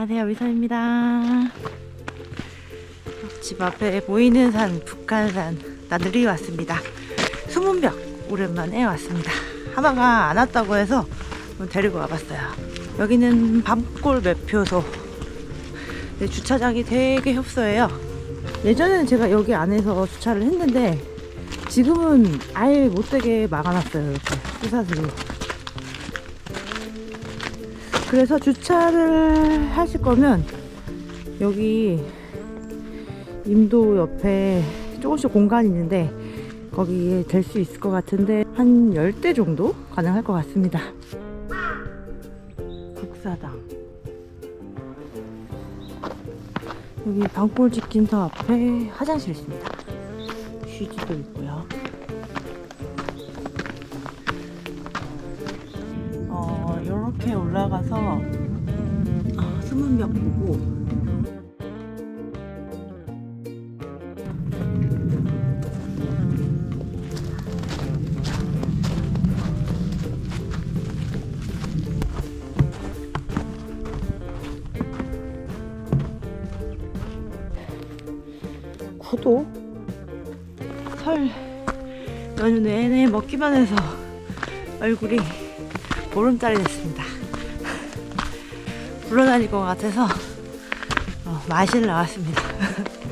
안녕하세요. 미선입니다. 집 앞에 보이는 산 북한산. 나들이 왔습니다. 수문벽 오랜만에 왔습니다. 하마가 안 왔다고 해서 데리고 와봤어요. 여기는 밤골 매표소. 네, 주차장이 되게 협소해요. 예전에는 제가 여기 안에서 주차를 했는데 지금은 아예 못되게 막아놨어요 이렇게 수사스로 그래서 주차를 하실 거면 여기 임도 옆에 조금씩 공간이 있는데 거기에 될 수 있을 것 같은데 한 10대 정도 가능할 것 같습니다. 국사당 여기 방골 치킨터 앞에 화장실 있습니다. 휴지도 있고요. 이렇게 올라가서 아, 수문벽 보고 구독 설 연휴 내내 먹기만 해서 얼굴이 보름달이 됐습니다. 불러다닐 것 같아서 어, 마실 나왔습니다.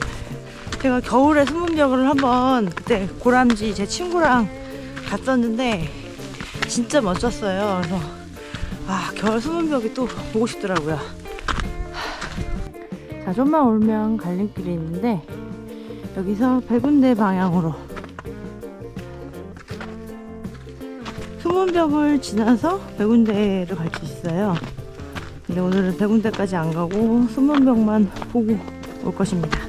제가 겨울에 수문벽을 한번 그때 고람지 제 친구랑 갔었는데 진짜 멋졌어요. 그래서 아 겨울 수문벽이 또 보고 싶더라고요. 자 좀만 오면 갈림길이 있는데 여기서 백운대 방향으로 수문벽을 지나서 백운대를 갈 수 있어요. 근데 오늘은 백운대까지 안 가고 수문벽만 보고 올 것입니다.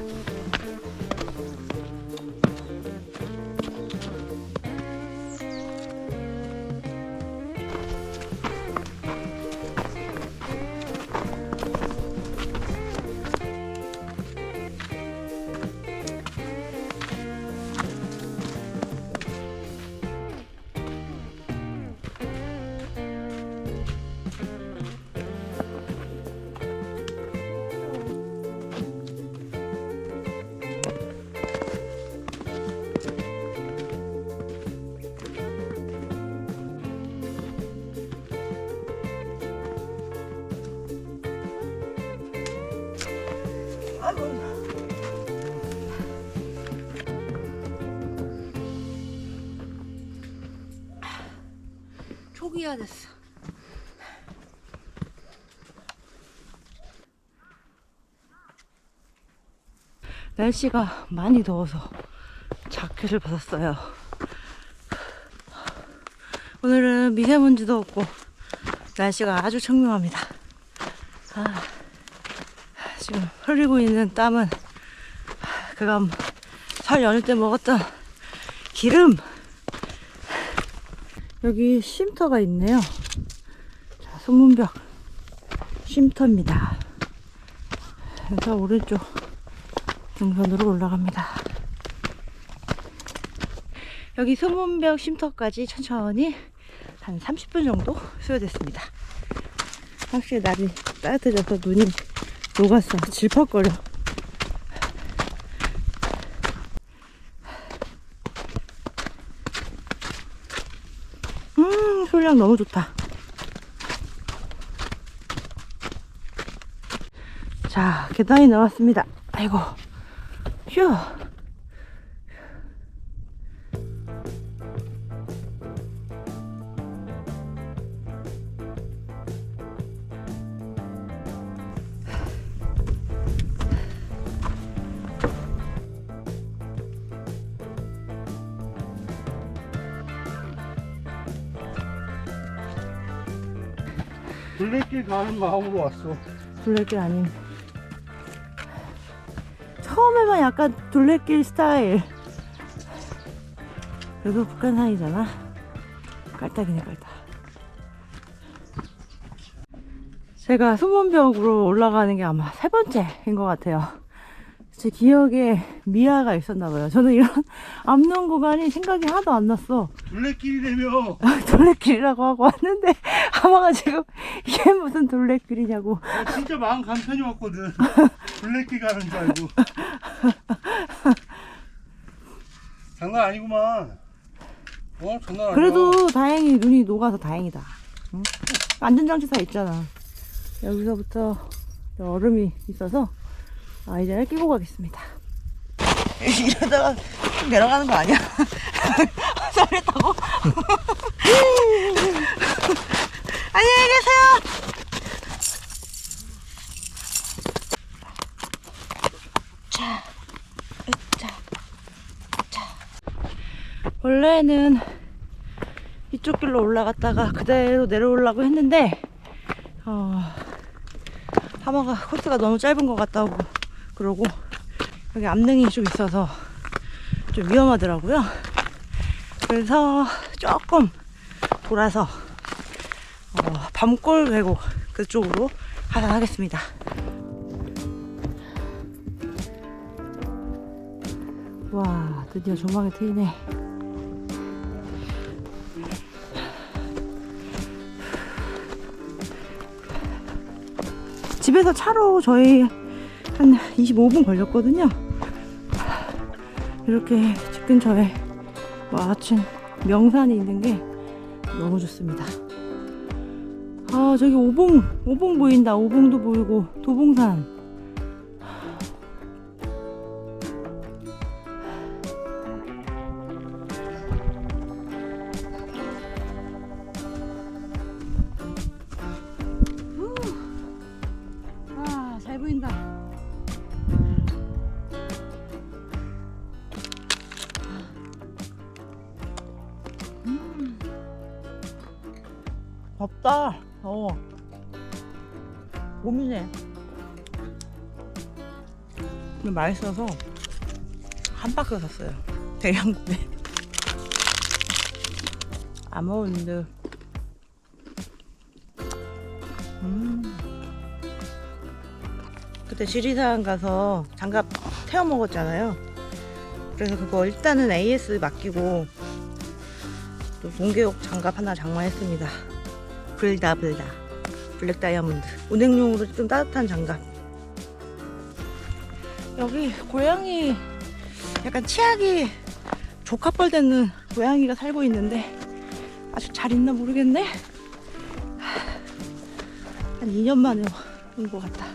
초기화 됐어. 날씨가 많이 더워서 자켓을 벗었어요. 오늘은 미세먼지도 없고 날씨가 아주 청명합니다. 아, 지금 흘리고 있는 땀은 그간 설 연휴 때 먹었던 기름 여기 쉼터가 있네요. 자, 소문벽 쉼터입니다. 그래서 오른쪽 등선으로 올라갑니다. 여기 소문벽 쉼터까지 천천히 한 30분 정도 소요됐습니다. 확실히 날이 따뜻해져서 눈이 녹았어. 질퍽거려. 음, 소리랑 너무 좋다. 자, 계단이 나왔습니다. 아이고, 휴. 둘레길 가는 마음으로 왔어. 둘레길 아닌. 처음에만 약간 둘레길 스타일. 여기 북한산이잖아. 깔딱이네, 깔딱. 제가 수문벽으로 올라가는 게 아마 세 번째인 것 같아요. 제 기억에 미아가 있었나 봐요. 저는 이런 암농 구간이 생각이 하나도 안 났어. 둘레길이라며 둘레길이라고 하고 왔는데 하마가 지금 이게 무슨 둘레길이냐고. 나 진짜 마음 간편히 왔거든 둘레길 가는 줄 알고 장난 아니구만 어 장난 아니야 그래도 다행히 눈이 녹아서 다행이다. 응? 안전장치 다 있잖아. 여기서부터 얼음이 있어서 아이들을 끼고 가겠습니다. 이러다가 좀 내려가는 거 아니야? 썰을 타고? 안녕히 계세요! 자, 자, 자. 원래는 이쪽 길로 올라갔다가 그대로 내려오려고 했는데 어, 하마가 코스가 너무 짧은 것 같다고 그러고 여기 암릉이 좀 있어서 좀 위험하더라고요. 그래서 조금 돌아서 어, 밤골 계곡 그쪽으로 하산하겠습니다. 와 드디어 조망이 트이네. 집에서 차로 저희 한 25분 걸렸거든요. 이렇게 집 근처에 마침 명산이 있는 게 너무 좋습니다. 아, 저기 오봉, 오봉 보인다. 오봉도 보이고, 도봉산. 덥다. 더워. 몸이네. 근데 맛있어서 한 박스 샀어요. 대량구매. 아몬드. 음. 그때 지리산 가서 장갑 태워 먹었잖아요. 그래서 그거 일단은 AS 맡기고 또 동계옥 장갑 하나 장만했습니다. 불다불다 블랙 다이아몬드 운행용으로 좀 따뜻한 장갑. 여기 고양이 약간 치약이 조카뻘 되는 고양이가 살고 있는데 아주 잘 있나 모르겠네. 한 2년 만에 온 것 같다.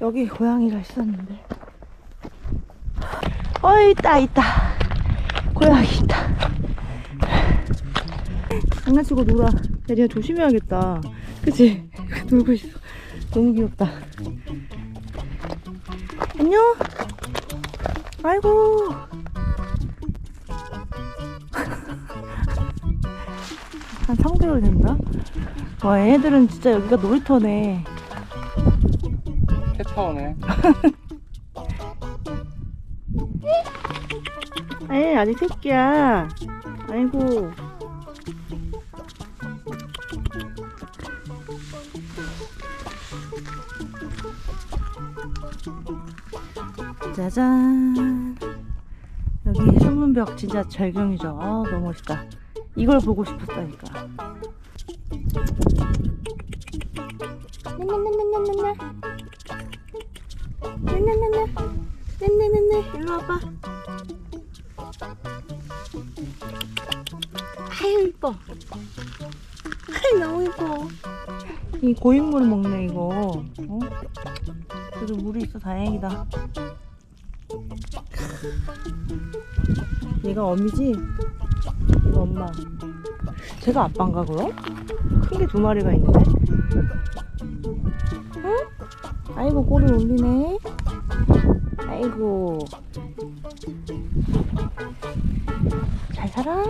여기 고양이가 있었는데. 어, 있다, 있다. 고양이 있다. 장난치고 놀아. 대리야 조심해야겠다. 그치? 놀고 있어. 너무 귀엽다. 안녕? 아이고. 한 3개월 됐나? 와, 얘네들은 진짜 여기가 놀이터네. 캣타워네 아이 아직 새끼야. 아이고. 짜잔. 여기 수문벽 진짜 절경이죠. 아, 너무 멋있다. 이걸 보고 싶었다니까. 나나나나나나. 나나나나. 네네네네. 일로 와봐. 아유 이뻐 아유 너무 이뻐 이 고인물 먹네 이거 어? 그래도 물이 있어 다행이다 얘가 어미지? 이거 엄마 제가 아빠인가 그럼? 큰 게 두 마리가 있는데 응? 아이고 꼬리 올리네 아이고 잘 살아?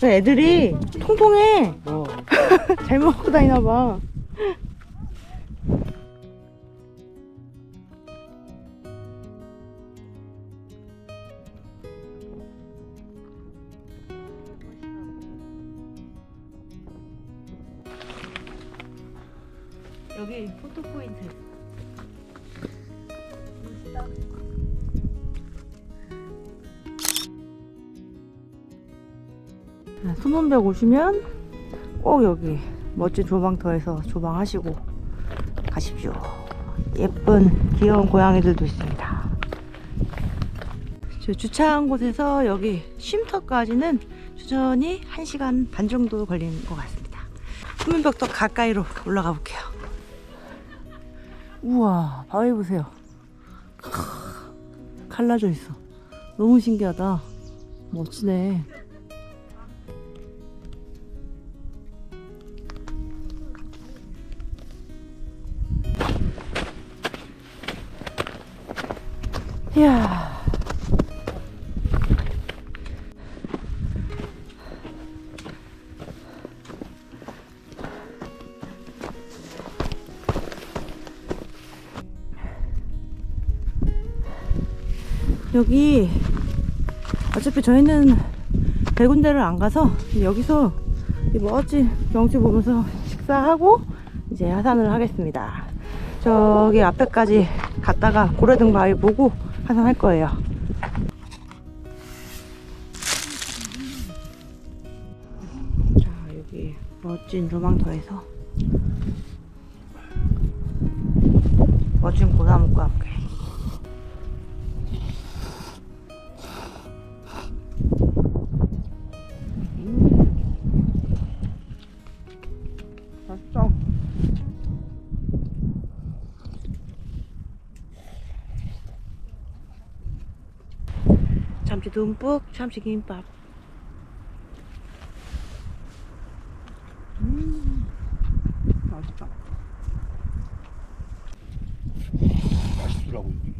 그 애들이 통통해. 어 잘 먹고 다니나 봐. 여기 포토 포인트. 수문벽 오시면 꼭 여기 멋진 조망터에서 조망하시고 가십시오. 예쁜 귀여운 고양이들도 있습니다. 저 주차한 곳에서 여기 쉼터까지는 주전이 1시간 반 정도 걸리는 것 같습니다. 수문벽 더 가까이로 올라가 볼게요. 우와, 바위 보세요. 크, 갈라져 있어. 너무 신기하다. 멋지네. 여기 어차피 저희는 배 군데를 안 가서 여기서 이 멋진 경치 보면서 식사하고 이제 하산을 하겠습니다. 저기 앞에까지 갔다가 고래등 바위 보고 하산할 거예요. 자 여기 멋진 조망터에서 멋진 고나무과 함께 듬뿍 참치 김밥. 음, 맛있다. 맛있더라고 여기.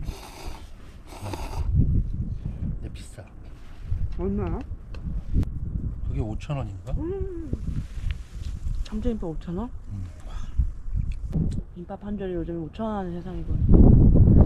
근데 비싸. 얼마야? 그게 5천 원인가? 참치 김밥 5천 원? 음. 김밥 한 절이 요즘 5천 원 하는 세상이군.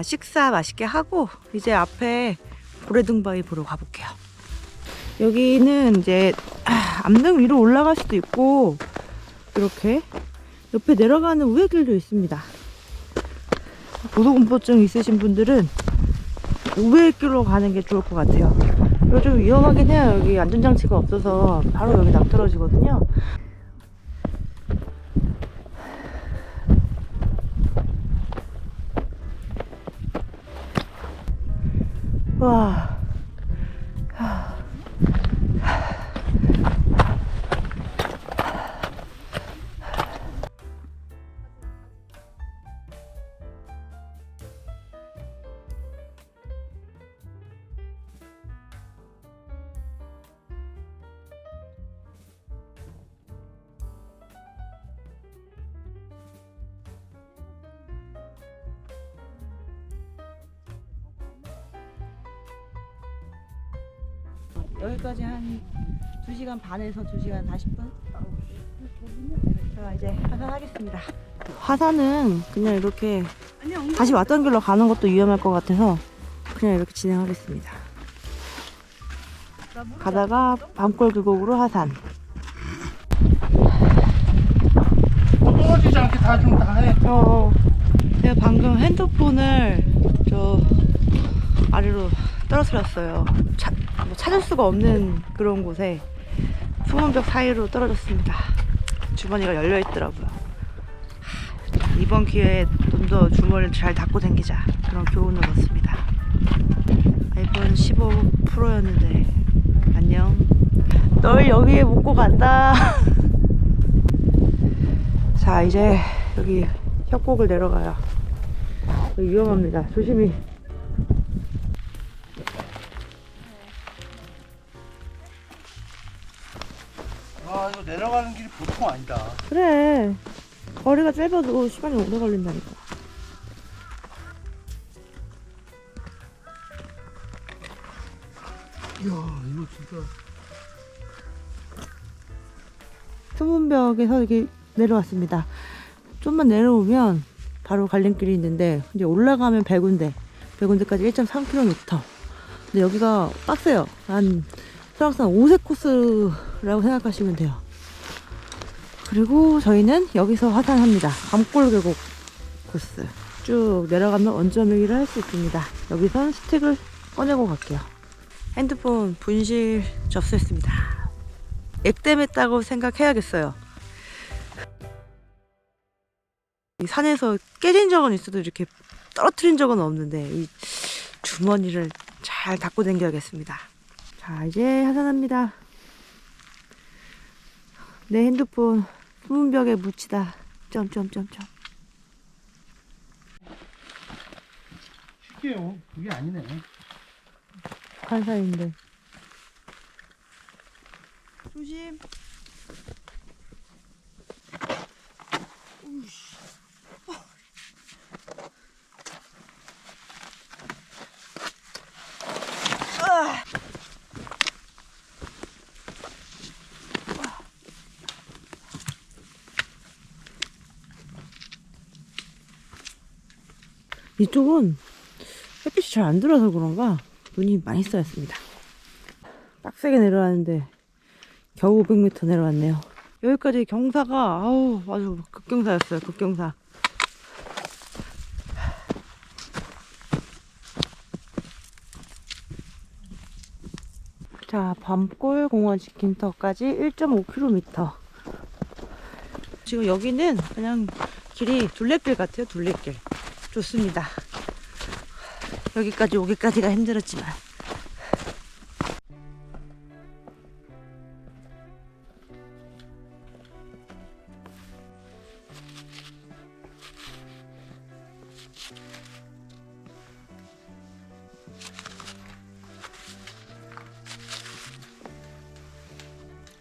자 식사 맛있게 하고 이제 앞에 고래등바위 보러 가볼게요. 여기는 이제 아, 암등 위로 올라갈 수도 있고 이렇게 옆에 내려가는 우회길도 있습니다. 고소공포증 있으신 분들은 우회길로 가는 게 좋을 것 같아요. 요즘 위험하긴 해요. 여기 안전장치가 없어서 바로 여기 낭떨어지거든요. 와. 여기까지 한 2시간 반에서 2시간 40분? 제가 이제 하산하겠습니다. 하산은 그냥 이렇게 다시 왔던 길로 가는 것도 위험할 것 같아서 그냥 이렇게 진행하겠습니다. 가다가 밤골 계곡으로 하산. 어, 떨어지지 않게 다 좀 다 해. 어, 제가 방금 핸드폰을 저 아래로 떨어뜨렸어요. 차, 뭐 찾을 수가 없는 그런 곳에 수문벽 사이로 떨어졌습니다. 주머니가 열려 있더라고요. 이번 기회에 좀 더 주머니를 잘 닫고 다니자 그런 교훈을 얻습니다. 아이폰 15 프로였는데 안녕. 널 여기에 묻고 간다. 자 이제 여기 협곡을 내려가요. 위험합니다. 조심히. 내려가는 길이 보통 아니다. 그래. 거리가 짧아도 시간이 오래 걸린다니까. 이야 이거 진짜. 수문벽에서 이렇게 내려왔습니다. 좀만 내려오면 바로 갈림길이 있는데 이제 올라가면 백운대, 백운대까지 1.3km. 근데 여기가 빡세요. 한 설악산 5세 코스라고 생각하시면 돼요. 그리고 저희는 여기서 하산합니다. 밤골 계곡 코스. 쭉 내려가면 원점이기를 할 수 있습니다. 여기선 스틱을 꺼내고 갈게요. 핸드폰 분실 접수했습니다. 액땜했다고 생각해야겠어요. 이 산에서 깨진 적은 있어도 이렇게 떨어뜨린 적은 없는데 이 주머니를 잘 닫고 다녀야겠습니다. 자 이제 하산합니다. 내 핸드폰 수 문벽에 묻히다 점점점점 쉽게요. 그게 아니네. 간사인데 조심 이쪽은 햇빛이 잘 안 들어서 그런가 눈이 많이 쌓였습니다. 빡세게 내려왔는데 겨우 500m 내려왔네요. 여기까지 경사가 아우 아주 극경사였어요. 극경사. 자, 밤골 공원 지킴터까지 1.5km. 지금 여기는 그냥 길이 둘레길 같아요. 둘레길. 좋습니다. 여기까지 오기까지가 힘들었지만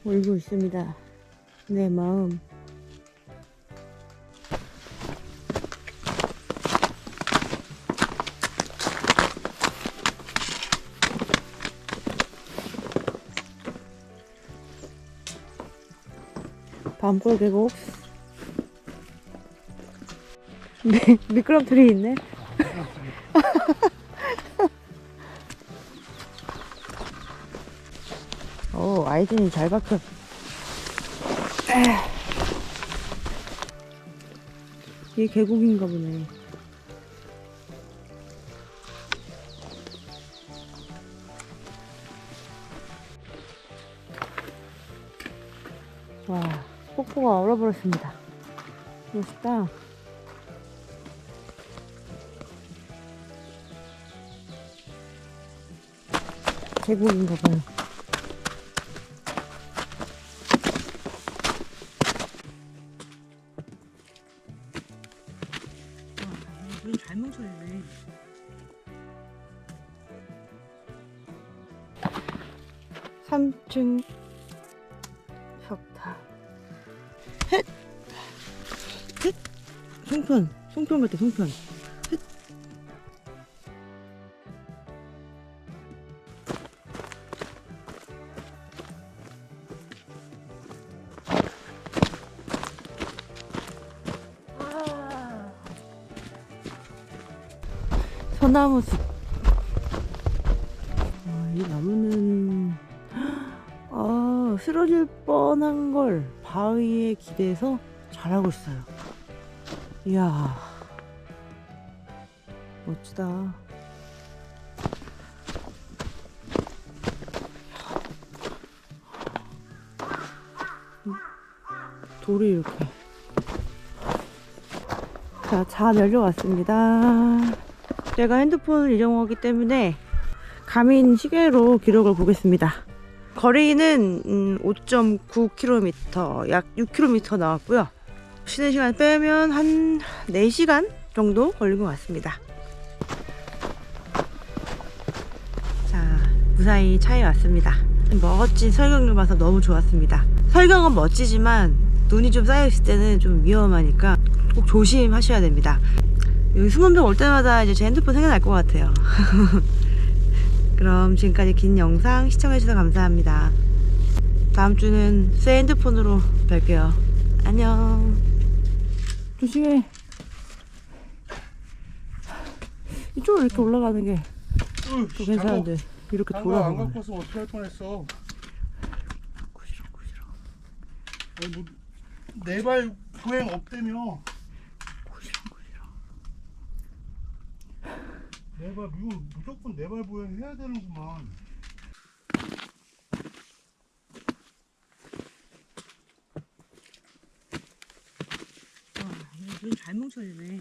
울고 있습니다. 내 마음. 밤골 계곡. 네, 미끄럼틀이 있네. 오, 아이진이 잘 박혀. 이게 계곡인가 보네. 폭포가 얼어버렸습니다. 멋있다. 계곡인가 봐요. 물잘 뭉쳐있네. 삼층 헷! 헷! 송편. 송편 같아, 송편. 헷! 아. 소나무 숲. 아, 이 나무는 아, 쓰러질 뻔한 걸 바위에 기대서 잘하고 있어요. 이야, 멋지다. 돌이 이렇게. 자, 자 내려왔습니다. 제가 핸드폰을 이용하기 때문에 가민 시계로 기록을 보겠습니다. 거리는 음, 5.9km, 약 6km 나왔고요. 쉬는 시간 빼면 한 4시간 정도 걸린 것 같습니다. 자, 무사히 차에 왔습니다. 멋진 설경을 봐서 너무 좋았습니다. 설경은 멋지지만 눈이 좀 쌓여있을 때는 좀 위험하니까 꼭 조심하셔야 됩니다. 여기 수문병 올 때마다 이제 제 핸드폰 생각날 것 같아요. 그럼 지금까지 긴 영상 시청해주셔서 감사합니다. 다음 주는 새 핸드폰으로 뵐게요. 안녕. 조심해. 이쪽으로 이렇게 올라가는 게 또 괜찮은데 이렇게 장갑 안 갖고 왔으면 어떻게 할 뻔했어 구시렁 구시렁 아니 뭐 내발 보행 없대며 구시렁구시렁 내발 이거 무조건 내발 보행 해야 되는구만 와, 눈잘 뭉쳐지네.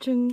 삼층